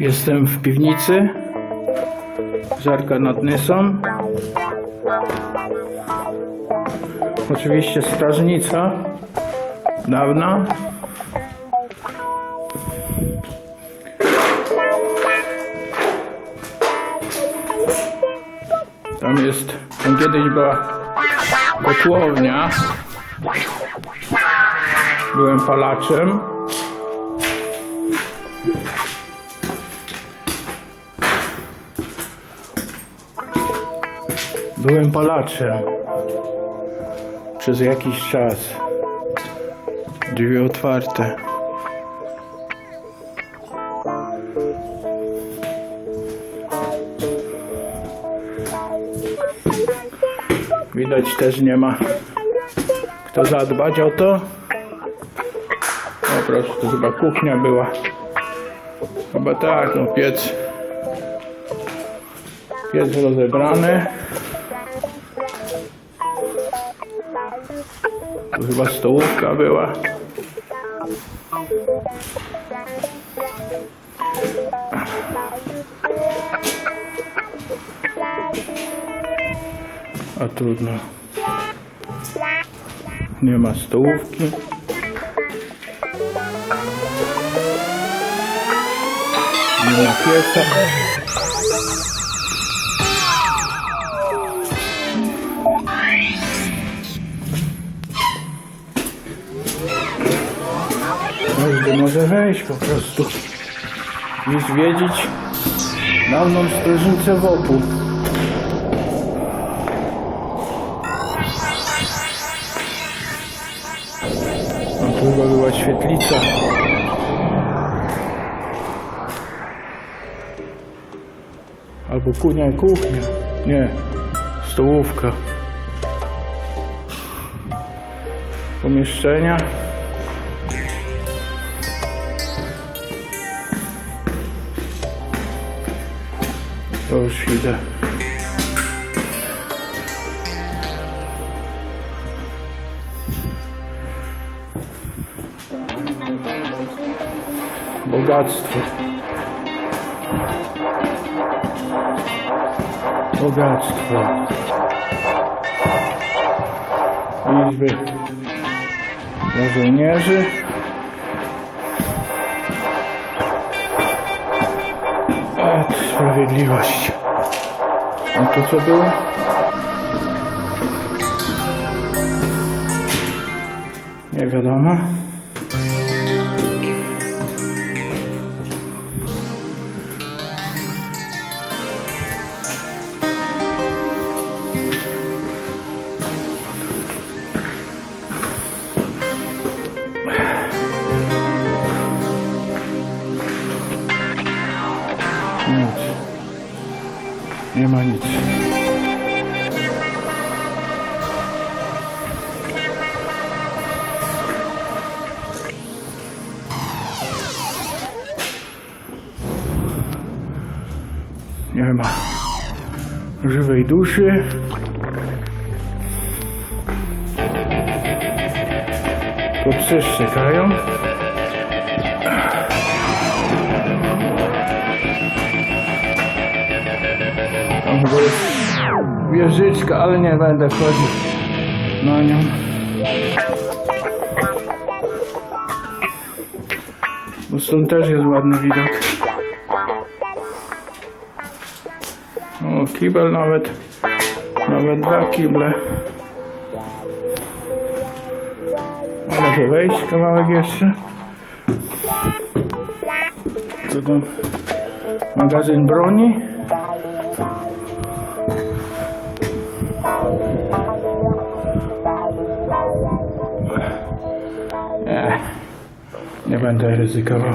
Jestem w piwnicy. Żarka nad Nysą. Oczywiście strażnica. Dawna. Tam jest, tam kiedyś była kotłownia. Byłem palaczem. Byłem palaczem przez jakiś czas. Drzwi otwarte. Widać też nie ma kto zadbać o to. O proszę, to chyba kuchnia była. Chyba tak, no piec. Piec rozebrany. Chyba stołówka była. A trudno. Nie ma stołówki. Nie ma pieca. Każdy może wejść po prostu i zwiedzić dawną strażnicę wokół. A tu chyba była świetlica. Albo kuchnia, kuchnia. Nie, stołówka. Pomieszczenia. To już idę. Bogactwo. Bogactwo. Dla żołnierzy. Sprawiedliwość. A to co było? Nie wiadomo. Nie ma nic. Nie ma żywej duszy. To psy szczekają. Chyba jest wieżyczka, ale nie będę wchodził na nią. Bo stąd też jest ładny widok. O, kibel nawet. Nawet dwa kible. A może wejść kawałek jeszcze? Co tam? Magazyn broni. Nie, nie będę ryzykował.